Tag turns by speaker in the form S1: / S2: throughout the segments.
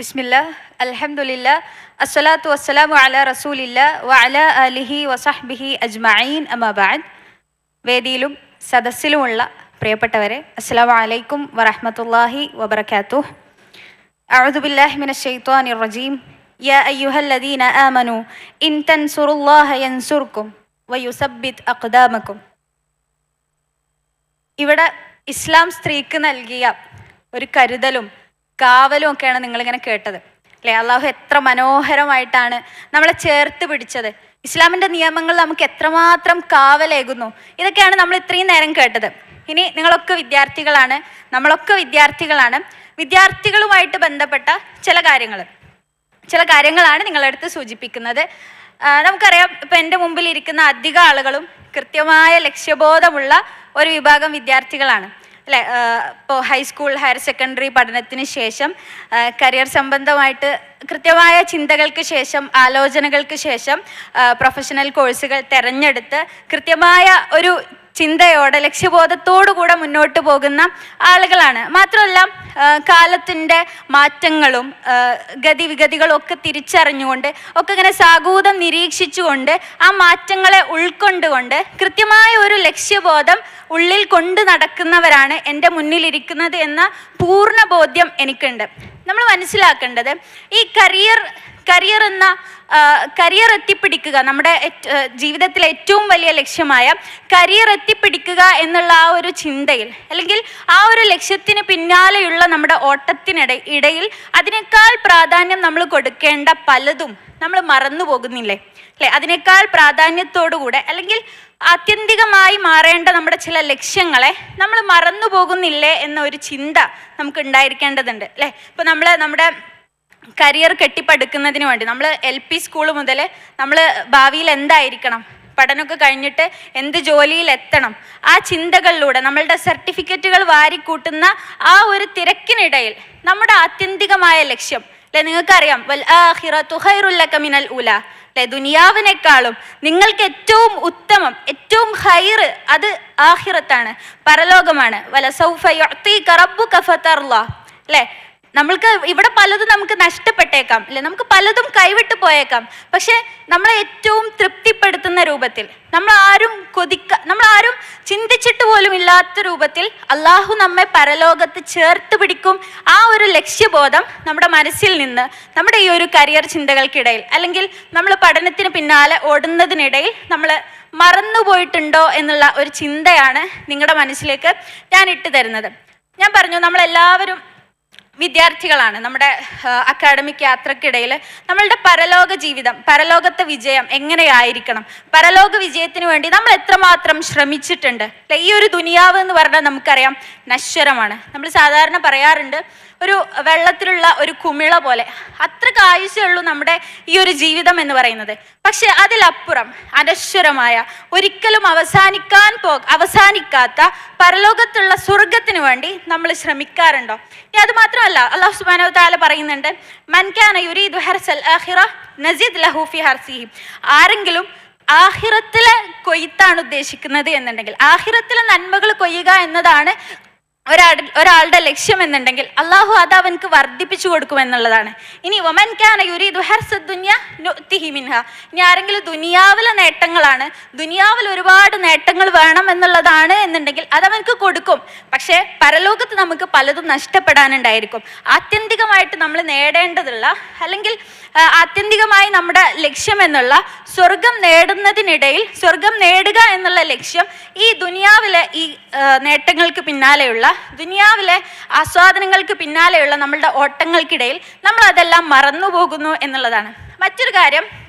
S1: ബിസ്മില്ല അൽഹംദുലില്ല അസ്സലാത്തു വസ്സലാമു അല റസൂലില്ല വ അല അലിഹി വസഹ്ബിഹി അജ്മഈൻ. അമാബാദ് വേദിയിലും സദസ്സിലുമുള്ള പ്രിയപ്പെട്ടവരെ അസ്സലാമു അലൈക്കും വറഹ്മത്തുള്ളാഹി വബറകാതുഹു അഊദു ബില്ലാഹി മിനശ് ശൈത്വാനിർ റജീം. യാ അയ്യുഹല്ലദീന ആമനു ഇൻ തൻസുറുല്ലാഹ യൻസുർക്കും വയുസബ്ബിത് അഖ്ദാമകും ഇവിടെ ഇസ്ലാം സ്ത്രീക്ക് നൽകിയ ഒരു കരുതലും കാവലും ഒക്കെയാണ് നിങ്ങളിങ്ങനെ കേട്ടത്. അല്ലേ? അള്ളാഹു എത്ര മനോഹരമായിട്ടാണ് നമ്മളെ ചേർത്ത് പിടിച്ചത്. ഇസ്ലാമിന്റെ നിയമങ്ങൾ നമുക്ക് എത്രമാത്രം കാവലേകുന്നു. ഇതൊക്കെയാണ് നമ്മൾ ഇത്രയും നേരം കേട്ടത്. ഇനി നിങ്ങളൊക്കെ വിദ്യാർത്ഥികളാണ്. നമ്മളൊക്കെ വിദ്യാർത്ഥികളാണ്. വിദ്യാർത്ഥികളുമായിട്ട് ബന്ധപ്പെട്ട ചില കാര്യങ്ങൾ. ചില കാര്യങ്ങളാണ് നിങ്ങളടുത്ത് സൂചിപ്പിക്കുന്നത്. ആ, നമുക്കറിയാം ഇപ്പം എന്റെ മുമ്പിൽ ഇരിക്കുന്ന അധിക ആളുകളും കൃത്യമായ ലക്ഷ്യബോധമുള്ള ഒരു വിഭാഗം വിദ്യാർത്ഥികളാണ്. അല്ലേ? ഇപ്പോൾ ഹൈസ്കൂൾ ഹയർ സെക്കൻഡറി പഠനത്തിന് ശേഷം കരിയർ സംബന്ധമായിട്ട് കൃത്യമായ ചിന്തകൾക്ക് ശേഷം ആലോചനകൾക്ക് ശേഷം പ്രൊഫഷണൽ കോഴ്സുകൾ തിരഞ്ഞെടുത്ത് കൃത്യമായ ഒരു ചിന്തയോടെ ലക്ഷ്യബോധത്തോടു കൂടെ മുന്നോട്ട് പോകുന്ന ആളുകളാണ്. മാത്രമല്ല കാലത്തിന്റെ മാറ്റങ്ങളും ഗതിവിഗതികളും ഒക്കെ തിരിച്ചറിഞ്ഞുകൊണ്ട് ഒക്കെ ഇങ്ങനെ സാഗൂതം നിരീക്ഷിച്ചുകൊണ്ട് ആ മാറ്റങ്ങളെ ഉൾക്കൊണ്ടുകൊണ്ട് കൃത്യമായ ഒരു ലക്ഷ്യബോധം ഉള്ളിൽ കൊണ്ട് നടക്കുന്നവരാണ് എന്റെ മുന്നിലിരിക്കുന്നത് എന്ന പൂർണ ബോധ്യം എനിക്കുണ്ട്. നമ്മൾ മനസ്സിലാക്കേണ്ടത് ഈ കരിയർ കരിയർ എന്ന കരിയർ എത്തിപ്പിടിക്കുക നമ്മുടെ ജീവിതത്തിലെ ഏറ്റവും വലിയ ലക്ഷ്യമായ കരിയർ എത്തിപ്പിടിക്കുക എന്നുള്ള ആ ഒരു ചിന്തയിൽ അല്ലെങ്കിൽ ആ ഒരു ലക്ഷ്യത്തിന് പിന്നാലെയുള്ള നമ്മുടെ ഓട്ടത്തിനിട ഇടയിൽ അതിനേക്കാൾ പ്രാധാന്യം നമ്മൾ കൊടുക്കേണ്ട പലതും നമ്മൾ മറന്നു പോകുന്നില്ലേ? അല്ലെ? അതിനേക്കാൾ പ്രാധാന്യത്തോടുകൂടെ അല്ലെങ്കിൽ ആത്യന്തികമായി മാറേണ്ട നമ്മുടെ ചില ലക്ഷ്യങ്ങളെ നമ്മൾ മറന്നു പോകുന്നില്ലേ എന്ന ഒരു ചിന്ത നമുക്ക് ഉണ്ടായിരിക്കേണ്ടതുണ്ട് അല്ലേ? ഇപ്പൊ നമ്മൾ നമ്മുടെ കരിയർ കെട്ടിപ്പടുക്കുന്നതിന് വേണ്ടി. നമ്മൾ എൽ പി സ്കൂൾ മുതൽ നമ്മൾ ഭാവിയിൽ എന്തായിരിക്കണം? പഠനമൊക്കെ കഴിഞ്ഞിട്ട് എന്ത് ജോലിയിൽ എത്തണം? ആ ചിന്തകളിലൂടെ നമ്മളുടെ സർട്ടിഫിക്കറ്റുകൾ വാരിക്കൂട്ടുന്ന ആ ഒരു തിരക്കിനിടയിൽ നമ്മുടെ ആത്യന്തികമായ ലക്ഷ്യം അല്ലെ നിങ്ങൾക്കറിയാം? വൽ ആഹിറത്തു മിനൽ ഉല. അല്ലെ ദുനിയാവിനേക്കാളും നിങ്ങൾക്ക് ഏറ്റവും ഉത്തമം ഏറ്റവും ഹൈറ് അത് ആഹിറത്താണ് പരലോകമാണ്. വല സൗഫ റബ്ബുക ഫതർല അല്ലെ? നമ്മൾക്ക് ഇവിടെ പലതും നമുക്ക് നഷ്ടപ്പെട്ടേക്കാം. അല്ലെ നമുക്ക് പലതും കൈവിട്ട് പോയേക്കാം. പക്ഷെ നമ്മളെ ഏറ്റവും തൃപ്തിപ്പെടുത്തുന്ന രൂപത്തിൽ നമ്മൾ ആരും കൊതിക്ക നമ്മൾ ആരും ചിന്തിച്ചിട്ട് പോലും ഇല്ലാത്ത രൂപത്തിൽ അള്ളാഹു നമ്മെ പരലോകത്ത് ചേർത്ത് പിടിക്കും. ആ ഒരു ലക്ഷ്യബോധം നമ്മുടെ മനസ്സിൽ നിന്ന് നമ്മുടെ ഈ ഒരു കരിയർ ചിന്തകൾക്കിടയിൽ അല്ലെങ്കിൽ നമ്മൾ പഠനത്തിന് പിന്നാലെ ഓടുന്നതിനിടയിൽ നമ്മൾ മറന്നുപോയിട്ടുണ്ടോ എന്നുള്ള ഒരു ചിന്തയാണ് നിങ്ങളുടെ മനസ്സിലേക്ക് ഞാൻ ഇട്ടു തരുന്നത്. ഞാൻ പറഞ്ഞു നമ്മളെല്ലാവരും വിദ്യാർത്ഥികളാണ്. നമ്മുടെ അക്കാഡമിക് യാത്രക്കിടയിൽ നമ്മളുടെ പരലോക ജീവിതം പരലോകത്തെ വിജയം എങ്ങനെയായിരിക്കണം? പരലോക വിജയത്തിന് വേണ്ടി നമ്മൾ എത്രമാത്രം ശ്രമിച്ചിട്ടുണ്ട്? ഈ ഒരു ദുനിയാവ് എന്ന് പറഞ്ഞാൽ നമുക്കറിയാം നശ്വരമാണ്. നമ്മൾ സാധാരണ പറയാറുണ്ട് ഒരു വെള്ളത്തിലുള്ള ഒരു കുമിള പോലെ. അത്ര കാഴ്ചയുള്ളൂ നമ്മുടെ ഈ ഒരു ജീവിതം എന്ന് പറയുന്നത്. പക്ഷെ അതിലപ്പുറം അനശ്വരമായ ഒരിക്കലും അവസാനിക്കാൻ പോ അവസാനിക്കാത്ത പരലോകത്തുള്ള സ്വർഗത്തിന് വേണ്ടി നമ്മൾ ശ്രമിക്കാറുണ്ടോ? ഇനി അത് മാത്രമല്ല അള്ളാഹു സുബാനോ പറയുന്നുണ്ട് മൻകാന ഹർസൽ നസീദ് ലഹു ഫി ഹർസിഹി. ആരെങ്കിലും ആഹിറത്തിലെ കൊയ്ത്താണ് ഉദ്ദേശിക്കുന്നത് എന്നുണ്ടെങ്കിൽ ആഹിറത്തിലെ നന്മകൾ കൊയ്യുക എന്നതാണ് ഒരാൾ ഒരാളുടെ ലക്ഷ്യം എന്നുണ്ടെങ്കിൽ അള്ളാഹു അത് അവൻക്ക് വർദ്ധിപ്പിച്ചു കൊടുക്കുമെന്നുള്ളതാണ്. ഇനി ഒമൻ കാന യുരീദു ഹർസ ദുനിയ നുഅ്തിഹി മിൻഹ. ഇനി ആരെങ്കിലും ദുനിയാവിലെ നേട്ടങ്ങളാണ് ദുനിയാവിൽ ഒരുപാട് നേട്ടങ്ങൾ വേണം എന്നുള്ളതാണ് എന്നുണ്ടെങ്കിൽ അത് അവൻക്ക് കൊടുക്കും. പക്ഷേ പരലോകത്ത് നമുക്ക് പലതും നഷ്ടപ്പെടാനുണ്ടായിരിക്കും. ആത്യന്തികമായിട്ട് നമ്മൾ നേടേണ്ടതുള്ള അല്ലെങ്കിൽ ആത്യന്തികമായി നമ്മുടെ ലക്ഷ്യം എന്നുള്ള സ്വർഗം നേടുന്നതിനിടയിൽ സ്വർഗം നേടുക എന്നുള്ള ലക്ഷ്യം ഈ ദുനിയാവിലെ ഈ നേട്ടങ്ങൾക്ക് പിന്നാലെയുള്ള ദുനിയാവിലെ ആസ്വാദനങ്ങൾക്ക് പിന്നാലെയുള്ള നമ്മളുടെ ഓട്ടങ്ങൾക്കിടയിൽ നമ്മൾ അതെല്ലാം മറന്നുപോകുന്നു എന്നുള്ളതാണ്. മറ്റൊരു കാര്യം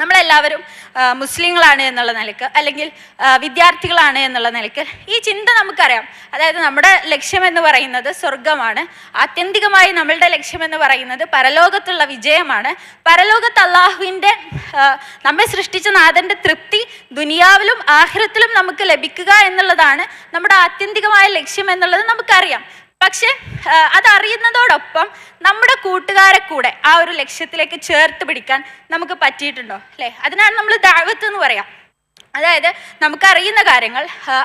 S1: നമ്മളെല്ലാവരും മുസ്ലിങ്ങളാണ് എന്നുള്ള നിലയ്ക്ക് അല്ലെങ്കിൽ വിദ്യാർത്ഥികളാണ് എന്നുള്ള നിലയ്ക്ക് ഈ ചിന്ത നമുക്കറിയാം. അതായത് നമ്മുടെ ലക്ഷ്യം എന്ന് പറയുന്നത് സ്വർഗമാണ് ആത്യന്തികമായി നമ്മളുടെ ലക്ഷ്യം എന്ന് പറയുന്നത് പരലോകത്തുള്ള വിജയമാണ്. പരലോകത്ത് അള്ളാഹുവിന്റെ നമ്മെ സൃഷ്ടിച്ച നാഥന്റെ തൃപ്തി ദുനിയാവിലും ആഹ്രത്തിലും നമുക്ക് ലഭിക്കുക എന്നുള്ളതാണ് നമ്മുടെ ആത്യന്തികമായ ലക്ഷ്യം എന്നുള്ളത് നമുക്കറിയാം. പക്ഷെ അതറിയുന്നതോടൊപ്പം നമ്മുടെ കൂട്ടുകാരെ കൂടെ ആ ഒരു ലക്ഷ്യത്തിലേക്ക് ചേർത്ത് പിടിക്കാൻ നമുക്ക് പറ്റിയിട്ടുണ്ടോ? അല്ലേ? അതിനാണ് നമ്മൾ ദാവത്ത് എന്ന് പറയാം. അതായത് നമുക്കറിയുന്ന കാര്യങ്ങൾ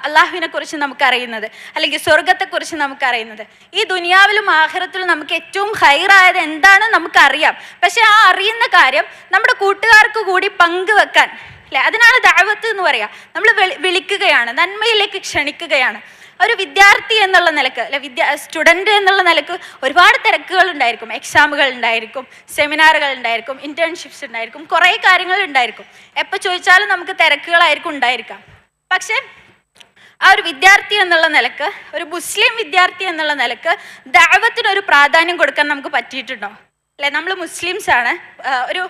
S1: അള്ളാഹുവിനെ കുറിച്ച് നമുക്കറിയുന്നത് അല്ലെങ്കിൽ സ്വർഗത്തെക്കുറിച്ച് നമുക്കറിയുന്നത്. ഈ ദുനിയാവിലും ആഹ്റത്തിലും നമുക്ക് ഏറ്റവും ഹൈറായത് എന്താണെന്ന് നമുക്കറിയാം. പക്ഷെ ആ അറിയുന്ന കാര്യം നമ്മുടെ കൂട്ടുകാർക്ക് കൂടി പങ്കുവെക്കാൻ അല്ലെ? അതിനാണ് ദാവത്ത് എന്ന് പറയാം. നമ്മൾ വിളിക്കുകയാണ് നന്മയിലേക്ക് ക്ഷണിക്കുകയാണ്. ഒരു വിദ്യാർത്ഥി എന്നുള്ള നിലയ്ക്ക് അല്ലെ വിദ്യാ സ്റ്റുഡന്റ് എന്നുള്ള നിലയ്ക്ക് ഒരുപാട് തിരക്കുകൾ ഉണ്ടായിരിക്കും. എക്സാമുകൾ ഉണ്ടായിരിക്കും സെമിനാറുകൾ ഉണ്ടായിരിക്കും ഇന്റേൺഷിപ്സ് ഉണ്ടായിരിക്കും കുറേ കാര്യങ്ങൾ ഉണ്ടായിരിക്കും. എപ്പോൾ ചോദിച്ചാലും നമുക്ക് തിരക്കുകളായിരിക്കും ഉണ്ടായിരിക്കാം. പക്ഷേ ആ ഒരു വിദ്യാർത്ഥി എന്നുള്ള നിലയ്ക്ക് ഒരു മുസ്ലിം വിദ്യാർത്ഥി എന്നുള്ള നിലയ്ക്ക് ദൈവത്തിനൊരു പ്രാധാന്യം കൊടുക്കാൻ നമുക്ക് പറ്റിയിട്ടുണ്ടോ? അല്ലെ? നമ്മൾ മുസ്ലിംസ് ആണ് ഒരു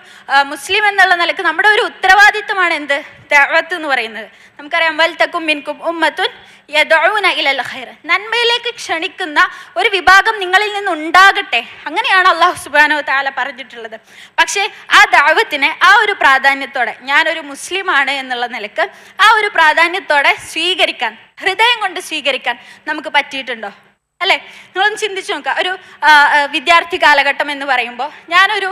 S1: മുസ്ലിം എന്നുള്ള നിലയ്ക്ക് നമ്മുടെ ഒരു ഉത്തരവാദിത്തമാണ് എന്ത്? ദഅവത്ത് എന്ന് പറയുന്നത്. നമുക്കറിയാം വൽത്തക്കും തക്കും മിൻകും ഉമ്മത്തുൻ യദഊന ഇലൽ ഖൈർ. നന്മയിലേക്ക് ക്ഷണിക്കുന്ന ഒരു വിഭാഗം നിങ്ങളിൽ നിന്ന് ഉണ്ടാകട്ടെ അങ്ങനെയാണ് അള്ളാഹു സുബാനോ താല പറഞ്ഞിട്ടുള്ളത്. പക്ഷേ ആ ദഅവത്തിനെ ആ ഒരു പ്രാധാന്യത്തോടെ ഞാനൊരു മുസ്ലിമാണ് എന്നുള്ള നിലയ്ക്ക് ആ ഒരു പ്രാധാന്യത്തോടെ സ്വീകരിക്കാൻ ഹൃദയം കൊണ്ട് സ്വീകരിക്കാൻ നമുക്ക് പറ്റിയിട്ടുണ്ടോ? അല്ലേ? നിങ്ങളൊന്ന് ചിന്തിച്ചു നോക്കുക ഒരു വിദ്യാർത്ഥി കാലഘട്ടം എന്ന് പറയുമ്പോൾ ഞാനൊരു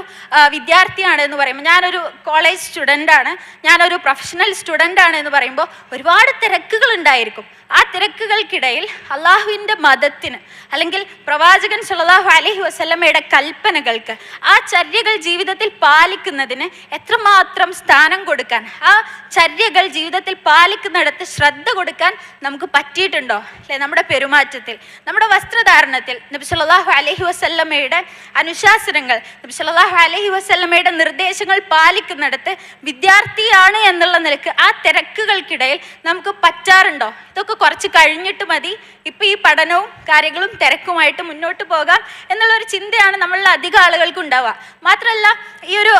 S1: വിദ്യാർത്ഥിയാണ് എന്ന് പറയുമ്പോൾ ഞാനൊരു കോളേജ് സ്റ്റുഡന്റ് ആണ്. ഞാനൊരു പ്രൊഫഷണൽ സ്റ്റുഡന്റ് ആണ് എന്ന് പറയുമ്പോൾ ഒരുപാട് തിരക്കുകൾ ഉണ്ടായിരിക്കും. ആ തിരക്കുകൾക്കിടയിൽ അള്ളാഹുവിന്റെ മതത്തിന് അല്ലെങ്കിൽ പ്രവാചകൻ സല്ലല്ലാഹു അലഹി വസ്ലമയുടെ കൽപ്പനകൾക്ക് ആ ചര്യകൾ ജീവിതത്തിൽ പാലിക്കുന്നതിന് എത്രമാത്രം സ്ഥാനം കൊടുക്കാൻ ആ ചര്യകൾ ജീവിതത്തിൽ പാലിക്കുന്നിടത്ത് ശ്രദ്ധ കൊടുക്കാൻ നമുക്ക് പറ്റിയിട്ടുണ്ടോ? അല്ലെ? നമ്മുടെ പെരുമാറ്റത്തിൽ നമ്മുടെ വസ്ത്രധാരണത്തിൽ നബി സല്ലല്ലാഹു അലഹി വസല്ലമയുടെ അനുശാസനങ്ങൾ നബി സല്ലല്ലാഹു അലഹി വസല്ലമയുടെ നിർദ്ദേശങ്ങൾ പാലിക്കുന്നിടത്ത് വിദ്യാർത്ഥിയാണ് എന്നുള്ള നിലയ്ക്ക് ആ തിരക്കുകൾക്കിടയിൽ നമുക്ക് പറ്റാറുണ്ടോ? ഇതൊക്കെ കുറച്ച് കഴിഞ്ഞിട്ട് മതി. ഇപ്പം ഈ പഠനവും കാര്യങ്ങളും തിരക്കുമായിട്ട് മുന്നോട്ട് പോകാം എന്നുള്ളൊരു ചിന്തയാണ് നമ്മളിൽ അധികം ആളുകൾക്ക് ഉണ്ടാവുക. മാത്രമല്ല ഈ ഒരു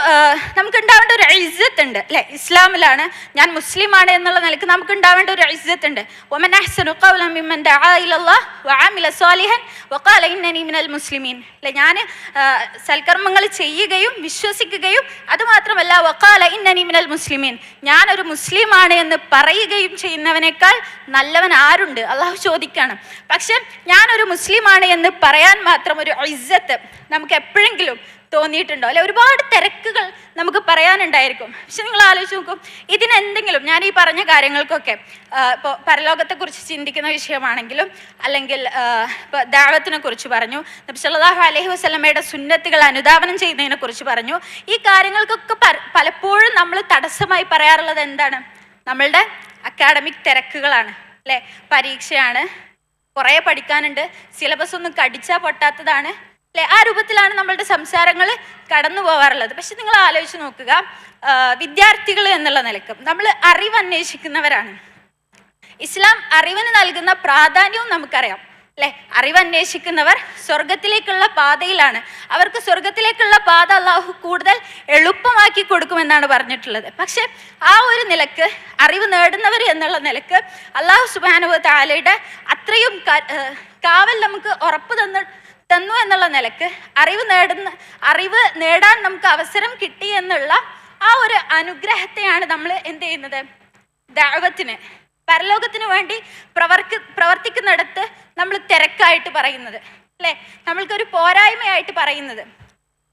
S1: നമുക്ക് ഉണ്ടാവേണ്ട ഒരു ഇസ്സത്ത് ഉണ്ട് അല്ലെ? ഇസ്ലാമിലാണ് ഞാൻ മുസ്ലിമാണ് എന്നുള്ള നിലയ്ക്ക് നമുക്ക് ഉണ്ടാവേണ്ട ഒരു ഇസ്സത്ത് ഉണ്ട്. ഒമൻ അഹ്സനു മുസ്ലിമീൻ. അല്ലെ? ഞാൻ സൽക്കർമ്മങ്ങൾ ചെയ്യുകയും വിശ്വസിക്കുകയും അതുമാത്രമല്ല വഖാല ഇന്നനി മിനൽ മുസ്ലിമീൻ. ഞാനൊരു മുസ്ലിമാണ് എന്ന് പറയുകയും ചെയ്യുന്നവനേക്കാൾ നല്ലവൻ ആരുണ്ട്? അള്ളാഹു ചോദിക്കാണ്. പക്ഷെ ഞാനൊരു മുസ്ലിമാണ് എന്ന് പറയാൻ മാത്രം ഒരു ഇസ്സത്ത് നമുക്ക് എപ്പോഴെങ്കിലും തോന്നിയിട്ടുണ്ടോ? അല്ലെ ഒരുപാട് തിരക്കുകൾ നമുക്ക് പറയാനുണ്ടായിരിക്കും. പക്ഷെ നിങ്ങൾ ആലോചിച്ച് നോക്കും ഇതിനെന്തെങ്കിലും ഞാൻ ഈ പറഞ്ഞ കാര്യങ്ങൾക്കൊക്കെ ഇപ്പോൾ പരലോകത്തെക്കുറിച്ച് ചിന്തിക്കുന്ന വിഷയമാണെങ്കിലും അല്ലെങ്കിൽ ഇപ്പോൾ ദാവത്തിനെ കുറിച്ച് പറഞ്ഞു നബി അലഹി വസ്ലമയുടെ സുന്നത്തുകൾ അനുധാവനം ചെയ്യുന്നതിനെ കുറിച്ച് പറഞ്ഞു ഈ കാര്യങ്ങൾക്കൊക്കെ പലപ്പോഴും നമ്മൾ തടസ്സമായി പറയാറുള്ളത് എന്താണ്? നമ്മളുടെ അക്കാഡമിക് തിരക്കുകളാണ്. അല്ലേ? പരീക്ഷയാണ്. കുറേ പഠിക്കാനുണ്ട്. സിലബസ് ഒന്നും കടിച്ചാൽ പൊട്ടാത്തതാണ്. അല്ലെ? ആ രൂപത്തിലാണ് നമ്മളുടെ സംസാരങ്ങൾ കടന്നു പോകാറുള്ളത് പക്ഷെ നിങ്ങൾ ആലോചിച്ച് നോക്കുക. വിദ്യാർത്ഥികൾ എന്നുള്ള നിലയ്ക്ക് നമ്മൾ അറിവ് അന്വേഷിക്കുന്നവരാണ് ഇസ്ലാം അറിവിന് നൽകുന്ന പ്രാധാന്യവും നമുക്കറിയാം. അല്ലെ അറിവ് അന്വേഷിക്കുന്നവർ സ്വർഗത്തിലേക്കുള്ള പാതയിലാണ്. അവർക്ക് സ്വർഗത്തിലേക്കുള്ള പാത അള്ളാഹു കൂടുതൽ എളുപ്പമാക്കി കൊടുക്കുമെന്നാണ് പറഞ്ഞിട്ടുള്ളത്. പക്ഷെ ആ ഒരു നിലയ്ക്ക് അറിവ് നേടുന്നവർ എന്നുള്ള നിലയ്ക്ക് അള്ളാഹു സുബാനുവ താലയുടെ അത്രയും കാവൽ നമുക്ക് ഉറപ്പ് തന്നു തന്നു എന്നുള്ള നിലയ്ക്ക് അറിവ് നേടുന്ന അറിവ് നേടാൻ നമുക്ക് അവസരം കിട്ടി എന്നുള്ള ആ ഒരു അനുഗ്രഹത്തെയാണ് നമ്മൾ എന്ത് ചെയ്യുന്നത്? ദൈവത്തിന്. പരലോകത്തിന് വേണ്ടി പ്രവർത്തി പ്രവർത്തിക്കുന്നിടത്ത് നമ്മൾ തിരക്കായിട്ട് പറയുന്നത് അല്ലേ? നമ്മൾക്കൊരു പോരായ്മയായിട്ട് പറയുന്നത്.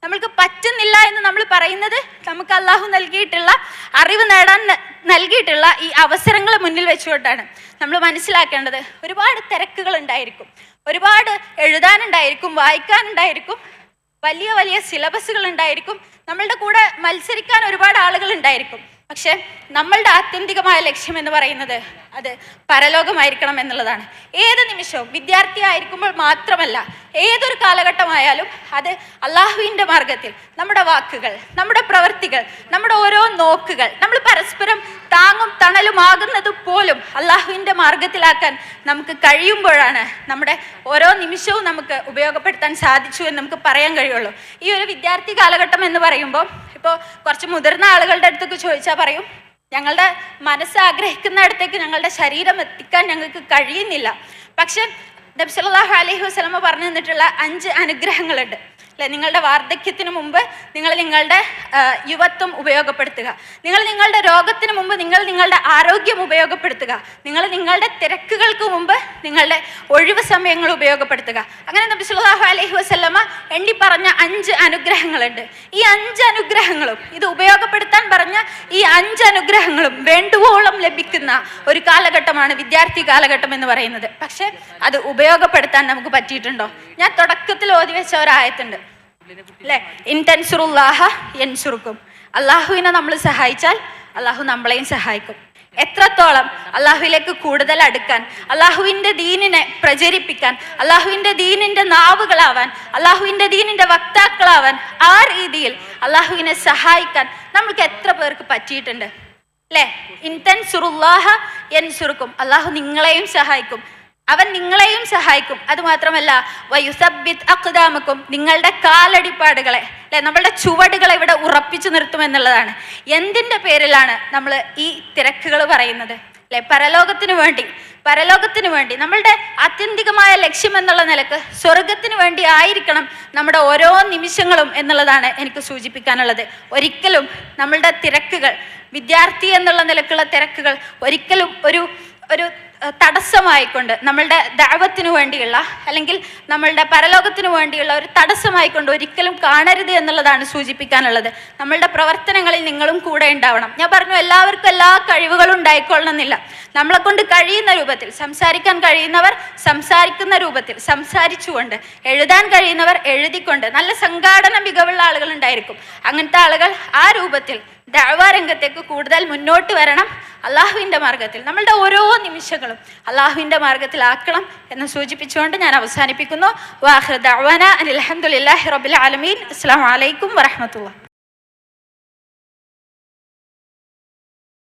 S1: നമ്മൾക്ക് പറ്റുന്നില്ല എന്ന് നമ്മൾ പറയുന്നത് നമുക്ക് അള്ളാഹു നൽകിയിട്ടുള്ള അറിവ് നേടാൻ നൽകിയിട്ടുള്ള ഈ അവസരങ്ങൾ മുന്നിൽ വെച്ചുകൊണ്ടാണ്. നമ്മൾ മനസ്സിലാക്കേണ്ടത് ഒരുപാട് തിരക്കുകൾ ഉണ്ടായിരിക്കും. ഒരുപാട് എഴുതാനുണ്ടായിരിക്കും വായിക്കാനുണ്ടായിരിക്കും വലിയ വലിയ സിലബസുകൾ ഉണ്ടായിരിക്കും. നമ്മളുടെ കൂടെ മത്സരിക്കാൻ ഒരുപാട് ആളുകൾ ഉണ്ടായിരിക്കും. പക്ഷെ നമ്മളുടെ ആത്യന്തികമായ ലക്ഷ്യം എന്ന് പറയുന്നത് അത് പരലോകമായിരിക്കണം എന്നുള്ളതാണ്. ഏത് നിമിഷവും വിദ്യാർത്ഥി ആയിരിക്കുമ്പോൾ മാത്രമല്ല ഏതൊരു കാലഘട്ടമായാലും അത് അള്ളാഹുവിന്റെ മാർഗത്തിൽ നമ്മുടെ വാക്കുകൾ നമ്മുടെ പ്രവൃത്തികൾ നമ്മുടെ ഓരോ നോക്കുകൾ നമ്മൾ പരസ്പരം താങ്ങും തണലുമാകുന്നത് പോലും അള്ളാഹുവിന്റെ മാർഗത്തിലാക്കാൻ നമുക്ക് കഴിയുമ്പോഴാണ് നമ്മുടെ ഓരോ നിമിഷവും നമുക്ക് ഉപയോഗപ്പെടുത്താൻ സാധിച്ചു എന്ന് നമുക്ക് പറയാൻ കഴിയുള്ളൂ. ഈ ഒരു വിദ്യാർത്ഥി കാലഘട്ടം എന്ന് പറയുമ്പോൾ ഇപ്പോൾ കുറച്ച് മുതിർന്ന ആളുകളുടെ അടുത്തൊക്കെ ചോദിച്ചാൽ പറയും ഞങ്ങളുടെ മനസ്സ് ആഗ്രഹിക്കുന്ന അടുത്തേക്ക് ഞങ്ങളുടെ ശരീരം എത്തിക്കാൻ ഞങ്ങൾക്ക് കഴിയുന്നില്ല. പക്ഷെ നബി സല്ലല്ലാഹു അലൈഹി വസല്ലമ പറഞ്ഞു തന്നിട്ടുള്ള അഞ്ച് അനുഗ്രഹങ്ങളുണ്ട്. അല്ലെ നിങ്ങളുടെ വാർദ്ധക്യത്തിന് മുമ്പ് നിങ്ങൾ നിങ്ങളുടെ യുവത്വം ഉപയോഗപ്പെടുത്തുക. നിങ്ങൾ നിങ്ങളുടെ രോഗത്തിന് മുമ്പ് നിങ്ങൾ നിങ്ങളുടെ ആരോഗ്യം ഉപയോഗപ്പെടുത്തുക. നിങ്ങൾ നിങ്ങളുടെ തിരക്കുകൾക്ക് മുമ്പ് നിങ്ങളുടെ ഒഴിവ് സമയങ്ങൾ ഉപയോഗപ്പെടുത്തുക. അങ്ങനെ നബി സുല്ലാഹു അലഹി വസല്ലമ എണ്ണി പറഞ്ഞ അഞ്ച് അനുഗ്രഹങ്ങളുണ്ട്. ഈ അഞ്ച് അനുഗ്രഹങ്ങളും ഇത് ഉപയോഗപ്പെടുത്താൻ പറഞ്ഞ ഈ അഞ്ച് അനുഗ്രഹങ്ങളും വേണ്ടുവോളം ലഭിക്കുന്ന ഒരു കാലഘട്ടമാണ് വിദ്യാർത്ഥി കാലഘട്ടം എന്ന് പറയുന്നത്. പക്ഷെ അത് ഉപയോഗപ്പെടുത്താൻ നമുക്ക് പറ്റിയിട്ടുണ്ടോ? ഞാൻ തുടക്കത്തിൽ ഓതി വെച്ച ഒരായത്തുണ്ട്. അല്ലെ ഇന്റൻസുറുല്ലാഹ എൻസുറുക്കും. അള്ളാഹുവിനെ നമ്മൾ സഹായിച്ചാൽ അള്ളാഹു നമ്മളെയും സഹായിക്കും. എത്രത്തോളം അള്ളാഹുവിലേക്ക് കൂടുതൽ അടുക്കാൻ അള്ളാഹുവിന്റെ ദീനിനെ പ്രചരിപ്പിക്കാൻ അള്ളാഹുവിന്റെ ദീനിന്റെ നാവുകളാവാൻ അള്ളാഹുവിന്റെ ദീനിന്റെ വക്താക്കളാവാൻ ആ രീതിയിൽ അള്ളാഹുവിനെ സഹായിക്കാൻ നമ്മൾക്ക് എത്ര പേർക്ക് പറ്റിയിട്ടുണ്ട്? അല്ലേ ഇൻതൻ സുറുല്ലാഹ എൻ സുറുക്കും അള്ളാഹു നിങ്ങളെയും സഹായിക്കും. അവൻ നിങ്ങളെയും സഹായിക്കും. അതുമാത്രമല്ല വയുസബിത് അക്താമക്കും നിങ്ങളുടെ കാലടിപ്പാടുകളെ അല്ലെ നമ്മളുടെ ചുവടുകളെ ഇവിടെ ഉറപ്പിച്ചു നിർത്തും എന്നുള്ളതാണ് എന്തിന്റെ പേരിലാണ് നമ്മൾ ഈ തിരക്കുകൾ പറയുന്നത്? അല്ലെ പരലോകത്തിന് വേണ്ടി പരലോകത്തിന് വേണ്ടി നമ്മളുടെ ആത്യന്തികമായ ലക്ഷ്യം എന്നുള്ള നിലയ്ക്ക് സ്വർഗത്തിന് വേണ്ടി ആയിരിക്കണം നമ്മുടെ ഓരോ നിമിഷങ്ങളും എന്നുള്ളതാണ് എനിക്ക് സൂചിപ്പിക്കാനുള്ളത്. ഒരിക്കലും നമ്മളുടെ തിരക്കുകൾ വിദ്യാർത്ഥി എന്നുള്ള നിലക്കുള്ള തിരക്കുകൾ ഒരിക്കലും ഒരു ഒരു തടസ്സമായിക്കൊണ്ട് നമ്മളുടെ ദൈവത്തിനു വേണ്ടിയുള്ള അല്ലെങ്കിൽ നമ്മളുടെ പരലോകത്തിനു വേണ്ടിയുള്ള ഒരു തടസ്സമായിക്കൊണ്ട് ഒരിക്കലും കാണരുത് എന്നുള്ളതാണ് സൂചിപ്പിക്കാനുള്ളത്. നമ്മളുടെ പ്രവർത്തനങ്ങളിൽ നിങ്ങളും കൂടെ ഉണ്ടാവണം. ഞാൻ പറഞ്ഞു എല്ലാവർക്കും എല്ലാ കഴിവുകളും ഉണ്ടായിക്കൊള്ളണമെന്നില്ല. നമ്മളെ കൊണ്ട് കഴിയുന്ന രൂപത്തിൽ സംസാരിക്കാൻ കഴിയുന്നവർ സംസാരിക്കുന്ന രൂപത്തിൽ സംസാരിച്ചുകൊണ്ട് എഴുതാൻ കഴിയുന്നവർ എഴുതിക്കൊണ്ട് നല്ല സംഘാടന മികവുള്ള ആളുകൾ ഉണ്ടായിരിക്കും. അങ്ങനത്തെ ആളുകൾ ആ രൂപത്തിൽ ദഅവാ രംഗത്തേക്ക് കൂടുതൽ മുന്നോട്ട് വരണം അള്ളാഹുവിന്റെ മാർഗത്തിൽ. നമ്മളുടെ ഓരോ നിമിഷങ്ങളും അള്ളാഹുവിന്റെ മാർഗത്തിലാക്കണം എന്ന് സൂചിപ്പിച്ചുകൊണ്ട് ഞാൻ അവസാനിപ്പിക്കുന്നു. വാഹൃദ് അനിൽ അലഹമുല്ലാഹി റബുൽ ആലമീൻ. അസ്സാം വലൈക്കും വറഹമത്തുള്ള